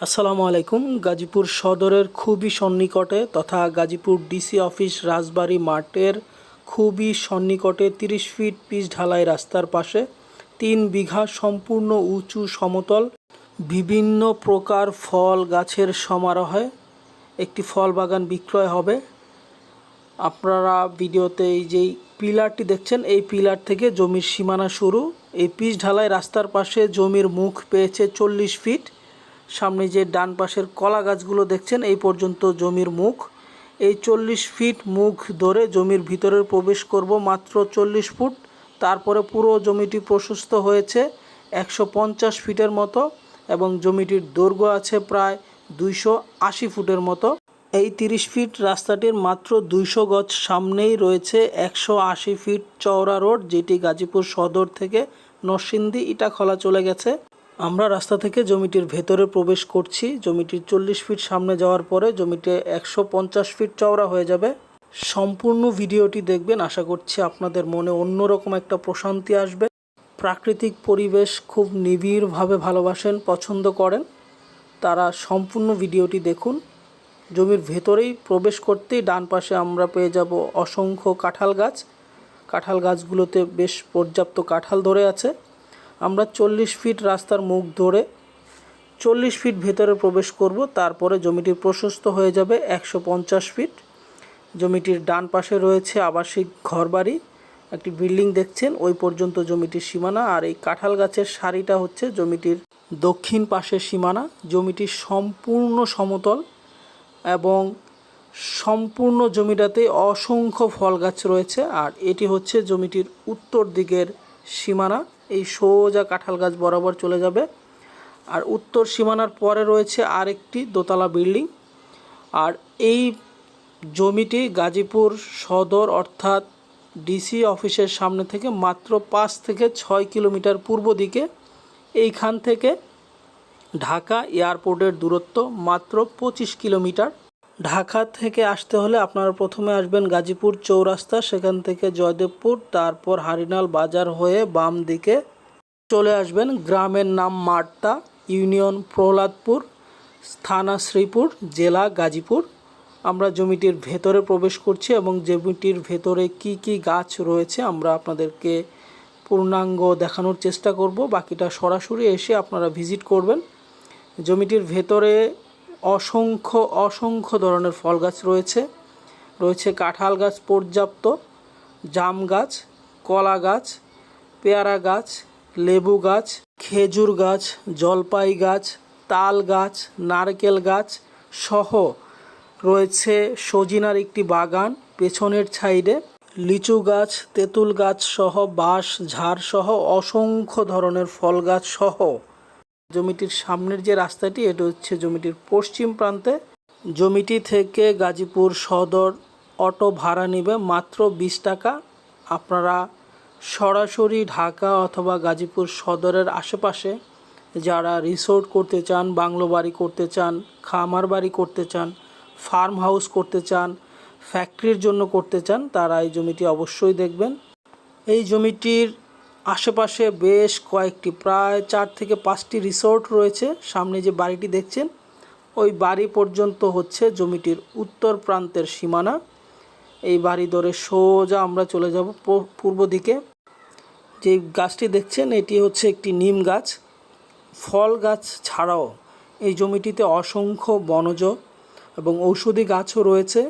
আসসালামু আলাইকুম। গাজীপুর সদরের খুবই সন্নিকটে তথা গাজীপুর ডিসি অফিস রাজবাড়ি মাঠের খুবই সন্নিকটে তিরিশ ফিট পিচ ঢালাই রাস্তার পাশে তিন বিঘা সম্পূর্ণ উঁচু সমতল বিভিন্ন প্রকার ফল গাছের সমারোহে একটি ফল বাগান বিক্রয় হবে। আপনারা ভিডিওতে এই যেই পিলারটি দেখছেন, এই পিলার থেকে জমির সীমানা শুরু। এই পিচ ঢালাই রাস্তার পাশে জমির মুখ পেয়েছে চল্লিশ ফিট। সামনে যে ডান পাশের কলা গাছগুলো দেখছেন, এই পর্যন্ত জমির মুখ। এই চল্লিশ ফিট মুখ ধরে জমির ভিতরে প্রবেশ করব মাত্র চল্লিশ ফুট। তারপরে পুরো জমিটি প্রশস্ত হয়েছে একশো পঞ্চাশ ফিটের মতো এবং জমিটির দৈর্ঘ্য আছে প্রায় দুইশো আশি ফুটের মতো। এই তিরিশ ফিট রাস্তাটির মাত্র দুইশো গজ সামনেই রয়েছে একশো আশি ফিট চওড়া রোড, যেটি গাজীপুর সদর থেকে নরসিংদী ইটাখলা চলে গেছে। আমরা রাস্তা থেকে জমিটির ভেতরে প্রবেশ করছি। জমিটির চল্লিশ ফিট সামনে যাওয়ার পরে জমিটি একশো পঞ্চাশ ফিট চওড়া হয়ে যাবে। সম্পূর্ণ ভিডিওটি দেখবেন, আশা করছি আপনাদের মনে অন্যরকম একটা প্রশান্তি আসবে। প্রাকৃতিক পরিবেশ খুব নিবিড়ভাবে ভালোবাসেন, পছন্দ করেন। তারা সম্পূর্ণ ভিডিওটি দেখুন। জমির ভেতরেই প্রবেশ করতেই ডান পাশে আমরা পেয়ে যাব অসংখ্য কাঁঠাল গাছ। কাঁঠাল গাছগুলোতে বেশ পর্যাপ্ত কাঁঠাল ধরে আছে। আমরা চল্লিশ ফিট রাস্তার মুখ ধরে চল্লিশ ফিট ভেতরে প্রবেশ করব, তারপরে জমিটি প্রশস্ত হয়ে যাবে একশো পঞ্চাশ ফিট। জমিটির ডান পাশে রয়েছে আবাসিক ঘরবাড়ি, একটি বিল্ডিং দেখছেন, ওই পর্যন্ত জমিটির সীমানা, আর এই কাঁঠাল গাছের সারিটা হচ্ছে জমিটির দক্ষিণ পাশের সীমানা। জমিটি সম্পূর্ণ সমতল এবং সম্পূর্ণ জমিটাতে অসংখ্য ফল গাছ রয়েছে, আর এটি হচ্ছে জমিটির উত্তর দিকের সীমানা। এই সোজা কাঁঠাল গাছ বরাবর চলে যাবে। আর উত্তর সীমানার পরে রয়েছে আরেকটি দোতলা বিল্ডিং। আর এই জমিটি গাজীপুর সদর অর্থাৎ ডিসি অফিসের সামনে থেকে মাত্র পাঁচ থেকে ছয় কিলোমিটার পূর্ব দিকে। এইখান থেকে ঢাকা এয়ারপোর্টের দূরত্ব মাত্র পঁচিশ কিলোমিটার। ঢাকা থেকে আসতে হলে আপনারা প্রথমে আসবেন গাজীপুর চৌরাস্তা, সেখান থেকে জয়দেবপুর, তারপর হারিনাল বাজার হয়ে বাম দিকে চলে আসবেন গ্রামের নাম মার্তা ইউনিয়ন প্রহ্লাদপুর, থানা শ্রীপুর, জেলা গাজীপুর। আমরা জমিটির ভেতরে প্রবেশ করছি এবং জমিটির ভেতরে কি কি গাছ রয়েছে আমরা আপনাদেরকে পূর্ণাঙ্গ দেখানোর চেষ্টা করব। বাকিটা সরাসরি এসে আপনারা ভিজিট করবেন। জমিটির ভেতরে অসংখ্য অসংখ্য ধরনের ফল গাছ রয়েছে। রয়েছে কাঁঠাল গাছ পর্যাপ্ত, জাম গাছ, কলা গাছ, পেয়ারা গাছ, লেবু গাছ, খেজুর গাছ, জলপাই গাছ, তাল গাছ, নারকেল গাছ সহ রয়েছে সজিনার একটি বাগান পেছনের সাইডে। লিচু গাছ, তেঁতুল গাছ সহ বাঁশ ঝাড় সহ অসংখ্য ধরনের ফল গাছ সহ জমিটির সামনের যে রাস্তাটি, এটা হচ্ছে জমিটির পশ্চিম প্রান্তে। জমিটি থেকে গাজীপুর সদর অটো ভাড়া নেবে মাত্র বিশ টাকা। আপনারা সরাসরি ঢাকা অথবা গাজীপুর সদরের আশেপাশে যারা রিসোর্ট করতে চান, বাংলো বাড়ি করতে চান, খামার বাড়ি করতে চান, ফার্ম হাউস করতে চান, ফ্যাক্টরির জন্য করতে চান, তারা এই জমিটি অবশ্যই দেখবেন। এই জমিটির আশেপাশে বেশ কয়েকটি, প্রায় চার থেকে পাঁচটি রিসোর্ট রয়েছে। সামনে যে বাড়িটি দেখছেন, ওই বাড়ি পর্যন্ত হচ্ছে জমিটির উত্তর প্রান্তের সীমানা। এই বাড়ি ধরে সোজা আমরা চলে যাব পূর্ব দিকে। যে গাছটি দেখছেন, এটি হচ্ছে একটি নিম গাছ। ফল গাছ ছাড়াও এই জমিটিতে অসংখ্য বনজ এবং ঔষধি গাছও রয়েছে।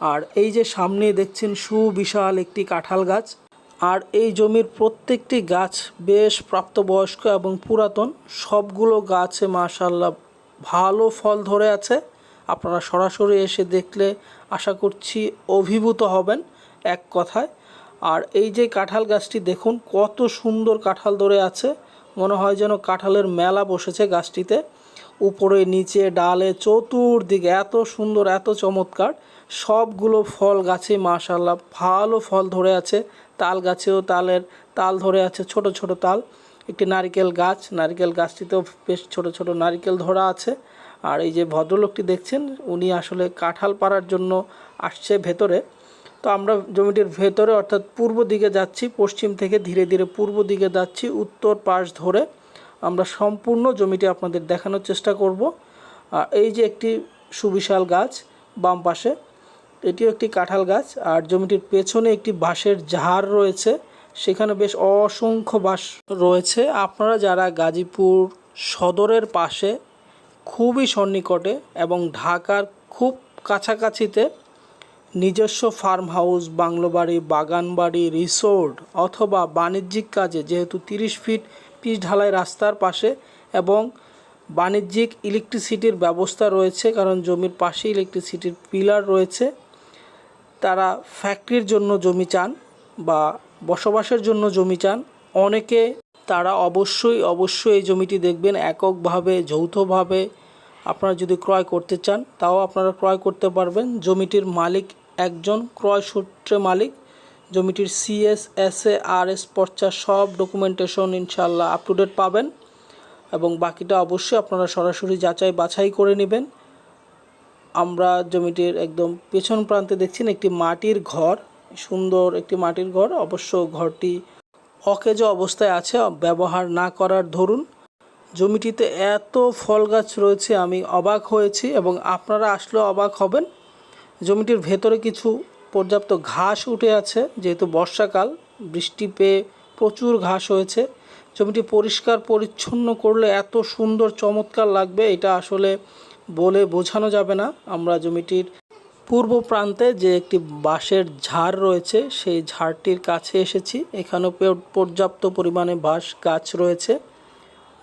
আর এই যে সামনে দেখছেন, সুবিশাল একটি কাঁঠাল গাছ। আর এই জমির প্রত্যেকটি গাছ বেশ প্রাপ্তবয়স্ক এবং পুরাতন। সবগুলো গাছে মাশাল্লাহ ভালো ফল ধরে আছে। আপনারা সরাসরি এসে দেখলে আশা করছি অভিভূত হবেন এক কথায়। আর এই যে কাঁঠাল গাছটি দেখুন, কত সুন্দর কাঁঠাল ধরে আছে। মনে হয় যেন কাঁঠালের মেলা বসেছে গাছটিতে। উপরে, নিচে, ডালে, চতুর্দিকে এত সুন্দর, এত চমৎকার। সবগুলো ফল গাছে মাশাল্লাহ ভালো ফল ধরে আছে। তাল গাছেও তালের তাল ধরে আছে, ছোট ছোট তাল। একটি নারকেল গাছ, নারকেল গাছটিতেও বেশ ছোট ছোট নারকেল ধরা আছে। আর এই যে ভদ্রলোকটি দেখছেন, উনি আসলে কাঁঠাল পাড়ার জন্য আসছে ভেতরে। তো আমরা জমিটির ভেতরে, অর্থাৎ পূর্ব দিকে যাচ্ছি, পশ্চিম থেকে ধীরে ধীরে পূর্ব দিকে যাচ্ছি, উত্তর পাশ ধরে। আমরা সম্পূর্ণ জমিটি আপনাদের দেখানোর চেষ্টা করব। এই যে একটি সুবিশাল গাছ বাম পাশে এটিও একটি কাঁঠাল গাছ আর জমিটির পেছনে একটি বাঁশের ঝাড় রয়েছে। সেখানে বেশ অসংখ্য বাঁশ রয়েছে। আপনারা যারা গাজীপুর সদরের পাশে খুবই সন্নিকটে এবং ঢাকার খুব কাছাকাছিতে নিজস্ব ফার্ম হাউস বাংলো বাড়ি বাগান বাড়ি রিসোর্ট অথবা বাণিজ্যিক কাজে যেহেতু তিরিশ ফিট পিচ ঢালাই রাস্তার পাশে এবং বাণিজ্যিক ইলেকট্রিসিটির ব্যবস্থা রয়েছে কারণ জমির পাশে ইলেকট্রিসিটির পিলার রয়েছে। তারা ফ্যাক্টরির জন্য জমি চান বা বসবাসের জন্য জমি চান। অনেকে তারা অবশ্যই অবশ্যই এই জমিটি দেখবেন এককভাবে, যৌথভাবে আপনারা যদি ক্রয় করতে চান, তাও আপনারা ক্রয় করতে পারবেন। জমিটির মালিক একজন, ক্রয় সূত্রে মালিক। জমিটির CS S A R S পর্চা সব ডকুমেন্টেশন ইনশাল্লাহ আপ টু ডেট পাবেন এবং বাকিটা অবশ্যই আপনারা সরাসরি যাচাই বাছাই করে নেবেন। আমরা জমিটির একদম পেছন প্রান্তে দেখছেন একটি মাটির ঘর, সুন্দর একটি মাটির ঘর। অবশ্য ঘরটি অকেজ অবস্থায় আছে, ব্যবহার না করার ধরুন জমিটিতে এত ফল গাছ রয়েছে, আমি অবাক হয়েছি এবং আপনারা আসলেও অবাক হবেন। জমিটির ভেতরে কিছু পর্যাপ্ত ঘাস উঠে আছে, যেহেতু বর্ষাকাল, বৃষ্টি পেয়ে প্রচুর ঘাস হয়েছে। জমিটি পরিষ্কার পরিচ্ছন্ন করলে এত সুন্দর চমৎকার লাগবে, এটা আসলে বলে বোঝানো যাবে না। আমরা জমিটির পূর্ব প্রান্তে যে একটি বাঁশের ঝাড় রয়েছে, সেই ঝাড়টির কাছে এসেছি। এখানেও পর্যাপ্ত পরিমাণে বাঁশ গাছ রয়েছে।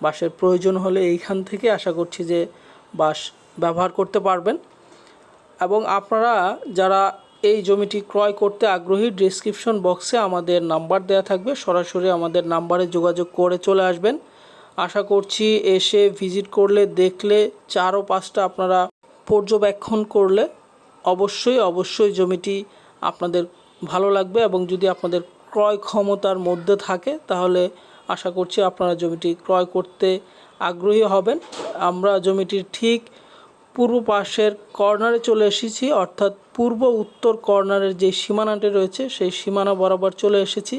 বাঁশের প্রয়োজন হলে এইখান থেকে আশা করছি যে বাঁশ ব্যবহার করতে পারবেন। এবং আপনারা যারা এই জমিটি ক্রয় করতে আগ্রহী ডিসক্রিপশন বক্সে আমাদের নাম্বার দেওয়া থাকবে। সরাসরি আমাদের নাম্বারে যোগাযোগ করে চলে আসবেন। আশা করছি এসে ভিজিট করলে, দেখলে চার পাঁচটা আপনারা পর্যবেক্ষণ করলে অবশ্যই অবশ্যই জমিটি আপনাদের ভালো লাগবে এবং যদি আপনাদের ক্রয় ক্ষমতার মধ্যে থাকে, তাহলে আশা করছি আপনারা জমিটি ক্রয় করতে আগ্রহী হবেন। আমরা জমিটির ঠিক পূর্ব পাশের কর্নারে চলে এসেছি, অর্থাৎ পূর্ব উত্তর কর্নারের যে সীমানাটি রয়েছে, সেই সীমানা বরাবর চলে এসেছি।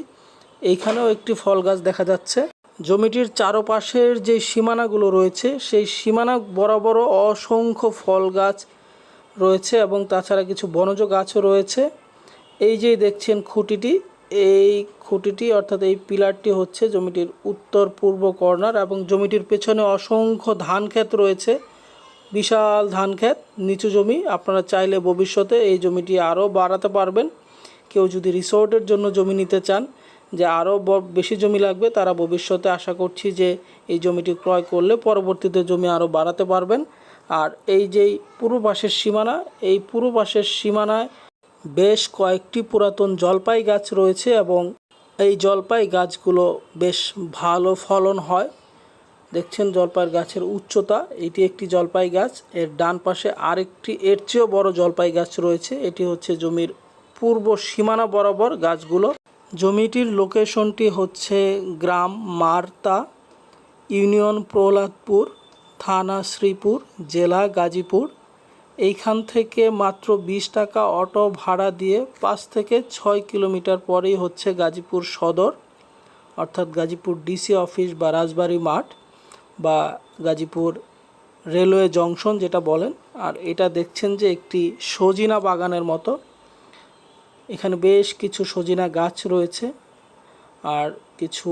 এইখানেও একটি ফল গাছ দেখা যাচ্ছে। জমিটির চারপাশের যে সীমানাগুলো রয়েছে, সেই সীমানা বরাবরও অসংখ্য ফল গাছ রয়েছে এবং তাছাড়া কিছু বনজ গাছও রয়েছে। এই যে দেখছেন খুঁটিটি, এই খুঁটিটি অর্থাৎ এই পিলারটি হচ্ছে জমিটির উত্তর পূর্ব কর্নার এবং জমিটির পেছনে অসংখ্য ধান ক্ষেত রয়েছে। বিশাল ধান ক্ষেত নিচু জমি। আপনারা চাইলে ভবিষ্যতে এই জমিটি আরও বাড়াতে পারবেন। কেউ যদি রিসোর্টের জন্য জমি নিতে চান যে আরও বেশি জমি লাগবে, তারা ভবিষ্যতে আশা করছি যে এই জমিটি ক্রয় করলে পরবর্তীতে জমি আরও বাড়াতে পারবেন। আর এই যেই পূর্ব পাশের সীমানা, এই পূর্ব পাশের সীমানায় বেশ কয়েকটি পুরাতন জলপাই গাছ রয়েছে এবং এই জলপাই গাছগুলো বেশ ভালো ফলন হয়। দেখছেন জলপাই গাছের উচ্চতা, এটি একটি জলপাই গাছ। এর ডান পাশে আরেকটি, এর চেয়েও বড় জলপাই গাছ রয়েছে, এটি হচ্ছে জমির পূর্ব সীমানা বরাবর গাছগুলো। জমিটির লোকেশনটি হচ্ছে গ্রাম মারতা, ইউনিয়ন প্রহ্লাদপুর, থানা শ্রীপুর, জেলা গাজীপুর। এইখান থেকে মাত্র বিশ টাকা অটো ভাড়া দিয়ে পাঁচ থেকে ছয় কিলোমিটার পরেই হচ্ছে গাজীপুর সদর, অর্থাৎ গাজীপুর ডিসি অফিস বা রাজবাড়ি মাঠ বা গাজীপুর রেলওয়ে জংশন যেটা বলেন। আর এটা দেখছেন যে একটি সজিনা বাগানের মতো এখানে বেশ কিছু সজিনা গাছ রয়েছে আর কিছু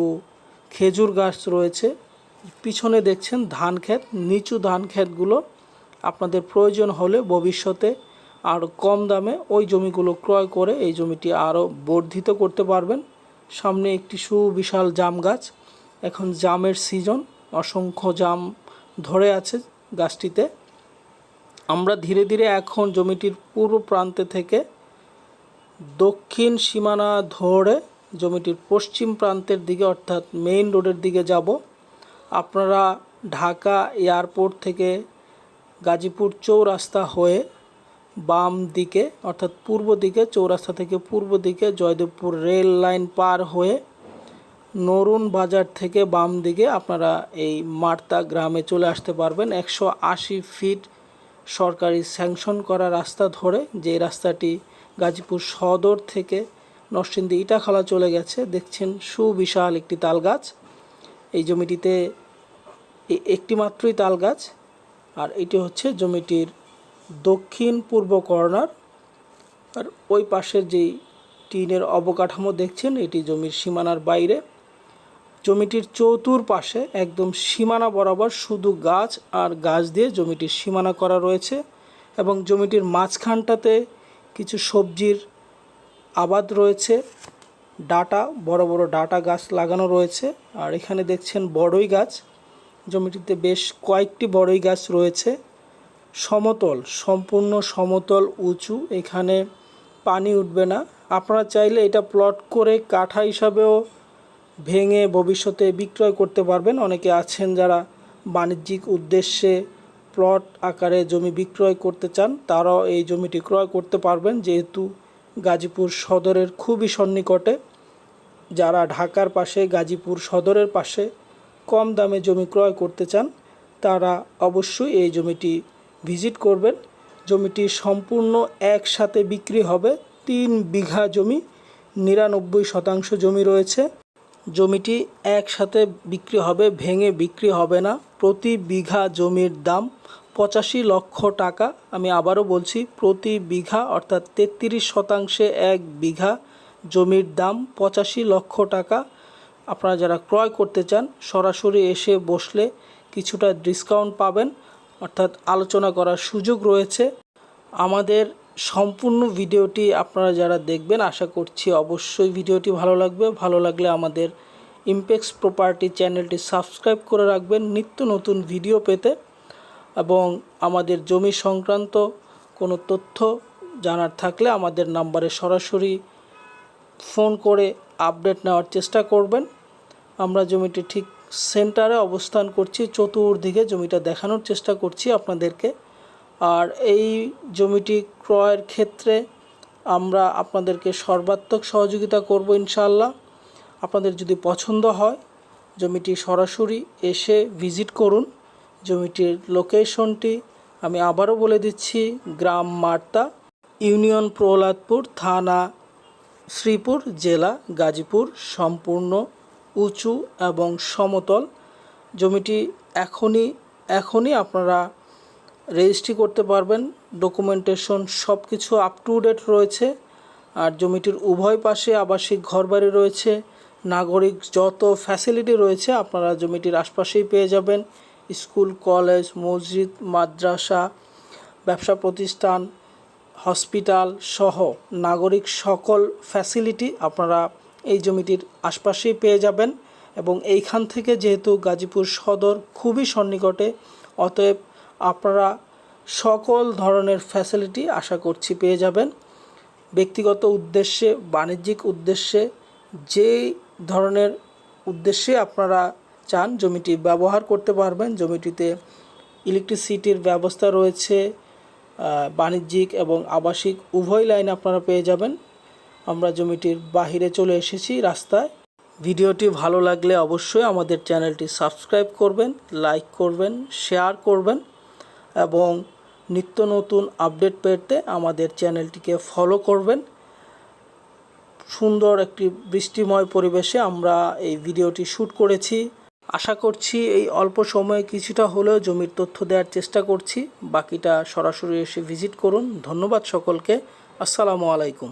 খেজুর গাছ রয়েছে। পিছনে দেখছেন ধান ক্ষেত, নিচু ধান ক্ষেতগুলো। আপনাদের প্রয়োজন হলে ভবিষ্যতে আর কম দামে ওই জমিগুলো ক্রয় করে এই জমিটি আরও বর্ধিত করতে পারবেন। সামনে একটি সুবিশাল জাম গাছ। এখন জামের সিজন, অসংখ্য জাম ধরে আছে গাছটিতে। আমরা ধীরে ধীরে এখন জমিটির পূর্ব প্রান্তে থেকে দক্ষিণ সীমানা ধরে জমিটির পশ্চিম প্রান্তের দিকে, অর্থাৎ মেইন রোডের দিকে যাব। আপনারা ঢাকা এয়ারপোর্ট থেকে গাজীপুর চৌরাস্তা হয়ে বাম দিকে, অর্থাৎ পূর্ব দিকে, চৌরাস্তা থেকে পূর্ব দিকে জয়দেবপুর রেল লাইন পার হয়ে নরুন বাজার থেকে বাম দিকে আপনারা এই মার্তা গ্রামে চলে আসতে পারবেন। একশো আশি ফিট সরকারি স্যাংশন করা রাস্তা ধরে যে রাস্তাটি গাজীপুর সদর থেকে নরসিংদী ইটাখালা চলে গেছে। দেখছেন সুবিশাল একটি তাল গাছ। এই জমিটিতে একটি মাত্রই তাল গাছ। আর এটি হচ্ছে জমিটির দক্ষিণ পূর্ব কর্নার। আর ওই পাশের যেই টিনের অবকাঠামো দেখছেন, এটি জমির সীমানার বাইরে। জমিটির চতুর পাশে একদম সীমানা বরাবর শুধু গাছ আর গাছ দিয়ে জমিটির সীমানা করা রয়েছে। এবং জমিটির মাঝখানটাতে কিছু সবজির আবাদ রয়েছে, ডাটা, বড় বড় ডাটা গাছ লাগানো রয়েছে, আর এখানে দেখছেন বড়ই গাছ। জমিটিতে বেশ কয়েকটি বড়ই গাছ রয়েছে। সমতল, সম্পূর্ণ সমতল, উঁচু, এখানে পানি উঠবে না। আপনারা চাইলে এটা প্লট করে কাঠা হিসাবেও ভেঙে ভবিষ্যতে বিক্রয় করতে পারবেন। অনেকে আছেন যারা বাণিজ্যিক উদ্দেশ্যে প্লট আকারে জমি বিক্রয় করতে চান, তারাও এই জমিটি ক্রয় করতে পারবেন। যেহেতু গাজীপুর সদরের খুবই সন্নিকটে, যারা ঢাকার পাশে, গাজীপুর সদরের পাশে কম দামে জমি ক্রয় করতে চান, তারা অবশ্যই এই জমিটি ভিজিট করবেন। জমিটি সম্পূর্ণ একসাথে বিক্রি হবে। তিন বিঘা জমি, নিরানব্বই শতাংশ জমি রয়েছে। জমিটি একসাথে বিক্রি হবে, ভেঙে বিক্রি হবে না। প্রতি বিঘা জমির দাম পঁচাশি লক্ষ টাকা। আমি আবারও বলছি, প্রতি বিঘা অর্থাৎ তেত্রিশ শতাংশে এক বিঘা জমির দাম পঁচাশি লক্ষ টাকা। আপনারা যারা ক্রয় করতে চান, সরাসরি এসে বসলে কিছুটা ডিসকাউন্ট পাবেন। অর্থাৎ আলোচনা করার সুযোগ রয়েছে। আমাদের সম্পূর্ণ ভিডিওটি আপনারা যারা দেখবেন, আশা করছি অবশ্যই ভিডিওটি ভালো লাগবে। ভালো লাগলে আমাদের ইমপেক্স প্রপার্টি চ্যানেলটি সাবস্ক্রাইব করে রাখবেন নিত্য নতুন ভিডিও পেতে এবং আমাদের জমি সংক্রান্ত কোনো তথ্য জানার থাকলে আমাদের নাম্বারে সরাসরি ফোন করে আপডেট নেওয়ার চেষ্টা করবেন। আমরা জমিটি ঠিক সেন্টারে অবস্থান করছি, চতুর্দিকে জমিটা দেখানোর চেষ্টা করছি আপনাদেরকে। আর এই জমিটি ক্রয়ের ক্ষেত্রে আমরা আপনাদেরকে সর্বাত্মক সহযোগিতা করব ইনশাল্লাহ আপনাদের যদি পছন্দ হয়, জমিটি সরাসরি এসে ভিজিট করুন। জমিটির লোকেশনটি আমি আবারও বলে দিচ্ছি, গ্রাম মার্তা, ইউনিয়ন প্রহ্লাদপুর, থানা শ্রীপুর, জেলা গাজীপুর, সম্পূর্ণ উঁচু এবং সমতল। জমিটি এখনই এখনই আপনারা রেজিস্ট্রি করতে পারবেন। ডকুমেন্টেশন সব কিছু আপ টু ডেট রয়েছে। আর জমিটির উভয় পাশে আবাসিক ঘরবাড়ি রয়েছে। নাগরিক যত ফ্যাসিলিটি রয়েছে, আপনারা জমিটির আশপাশেই পেয়ে যাবেন। স্কুল কলেজ মসজিদ, মাদ্রাসা, ব্যবসা প্রতিষ্ঠান হসপিটাল সহ নাগরিক সকল ফ্যাসিলিটি আপনারা এই জমিটির আশপাশেই পেয়ে যাবেন। এবং এইখান থেকে যেহেতু গাজীপুর সদর খুবই সন্নিকটে, অতএব আপনারা সকল ধরনের ফ্যাসিলিটি আশা করছি পেয়ে যাবেন। ব্যক্তিগত উদ্দেশ্যে, বাণিজ্যিক উদ্দেশ্যে যেই ধরনের উদ্দেশ্যে আপনারা চান জমিটি ব্যবহার করতে পারবেন, জমিটিতে ইলেকট্রিসিটির ব্যবস্থা রয়েছে বাণিজ্যিক এবং আবাসিক, উভয় লাইন আপনারা পেয়ে যাবেন। আমরা জমিটির বাহিরে চলে এসেছি রাস্তায়। ভিডিওটি ভালো লাগলে অবশ্যই আমাদের চ্যানেলটি সাবস্ক্রাইব করবেন লাইক করবেন শেয়ার করবেন। এবং নিত্য নতুন আপডেট পেতে আমাদের চ্যানেলটিকে ফলো করবেন। সুন্দর একটি বৃষ্টিময় পরিবেশে আমরা এই ভিডিওটি শ্যুট করেছি। আশা করছি এই অল্প সময়ে কিছুটা হলেও জমির তথ্য দেওয়ার চেষ্টা করছি। বাকিটা সরাসরি এসে ভিজিট করুন। ধন্যবাদ সকলকে। আসসালামু আলাইকুম।